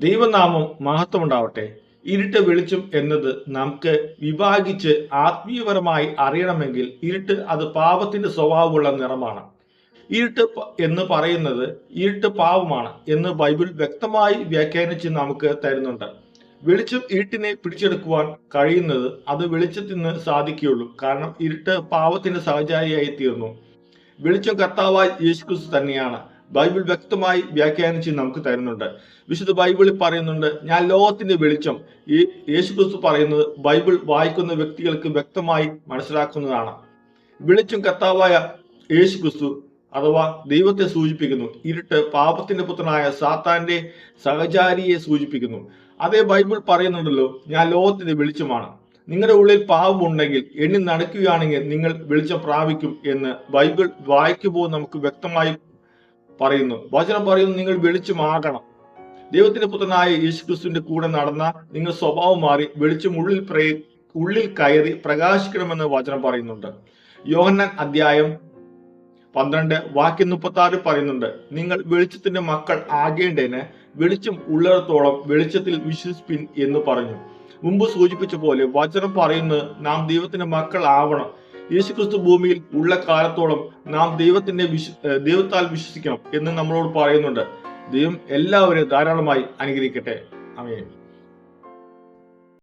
ദൈവനാമം മഹത്വമുണ്ടാവട്ടെ. ഇരുട്ട് വെളിച്ചം എന്നത് നമുക്ക് വിഭാഗിച്ച് ആത്മീയപരമായി അറിയണമെങ്കിൽ ഇരുട്ട് അത് പാപത്തിന്റെ സ്വഭാവമുള്ള നിറമാണ്. ഇരുട്ട് എന്ന് പറയുന്നത് ഇരുട്ട് പാവമാണ് എന്ന് ബൈബിൾ വ്യക്തമായി വ്യാഖ്യാനിച്ച് നമുക്ക് തരുന്നുണ്ട്. വെളിച്ചം ഇരുട്ടിനെ പിടിച്ചെടുക്കുവാൻ കഴിയുന്നത് അത് വെളിച്ചത്തിന് സാധിക്കുകയുള്ളൂ. കാരണം ഇരുട്ട് പാപത്തിന്റെ സഹചാരിയായി തീർന്നു വെളിച്ചം കർത്താവായി യേശുക്രിസ്തു തന്നെയാണ്. ബൈബിൾ വ്യക്തമായി വ്യാഖ്യാനിച്ച് നമുക്ക് തരുന്നുണ്ട്. വിശുദ്ധ ബൈബിളിൽ പറയുന്നുണ്ട് ഞാൻ ലോകത്തിന്റെ വെളിച്ചം ഈ യേശു ക്രിസ്തു പറയുന്നത് ബൈബിൾ വായിക്കുന്ന വ്യക്തികൾക്ക് വ്യക്തമായി മനസ്സിലാക്കുന്നതാണ്. വെളിച്ചം കർത്താവായ യേശുക്രിസ്തു അഥവാ ദൈവത്തെ സൂചിപ്പിക്കുന്നു ഇരുട്ട് പാപത്തിന്റെ പുത്രനായ സാത്താന്റെ സഹചാരിയെ സൂചിപ്പിക്കുന്നു. അതേ ബൈബിൾ പറയുന്നുണ്ടല്ലോ ഞാൻ ലോകത്തിന്റെ വെളിച്ചമാണ്. നിങ്ങളുടെ ഉള്ളിൽ പാവമുണ്ടെങ്കിൽ എണ്ണി നടക്കുകയാണെങ്കിൽ നിങ്ങൾ വെളിച്ചം പ്രാപിക്കും എന്ന് ബൈബിൾ വായിക്കുമ്പോൾ നമുക്ക് വ്യക്തമായി പറയുന്നു. വചനം പറയുന്നു നിങ്ങൾ വെളിച്ചമാകണം. ദൈവത്തിന്റെ പുത്രനായ യേശുക്രിസ്തുവിന്റെ കൂടെ നടന്ന നിങ്ങൾ സ്വഭാവം മാറി വെളിച്ചം ഉള്ളിൽ പ്രേ ഉള്ളിൽ കയറി പ്രകാശിക്കണമെന്ന് വചനം പറയുന്നുണ്ട്. യോഹന്നാൻ അധ്യായം പന്ത്രണ്ട് വാക്യ മുപ്പത്തി ആറ് പറയുന്നുണ്ട് നിങ്ങൾ വെളിച്ചത്തിന്റെ മക്കൾ ആകേണ്ടതിന് വെളിച്ചം ഉള്ളിടത്തോളം വെളിച്ചത്തിൽ വിശ്വസിപ്പിൻ എന്ന് പറഞ്ഞു. മുമ്പ് സൂചിപ്പിച്ച പോലെ വചനം പറയുന്നത് നാം ദൈവത്തിന്റെ മക്കൾ ആവണം. യേശുക്രിസ്തു ഭൂമിയിൽ ഉള്ള കാലത്തോളം നാം ദൈവത്തിന്റെ വിശ്വ ദൈവത്താൽ വിശ്വസിക്കണം എന്ന് നമ്മളോട് പറയുന്നുണ്ട്. ദൈവം എല്ലാവരെയും ധാരാളമായി അനുഗ്രഹിക്കട്ടെ. അമേൻ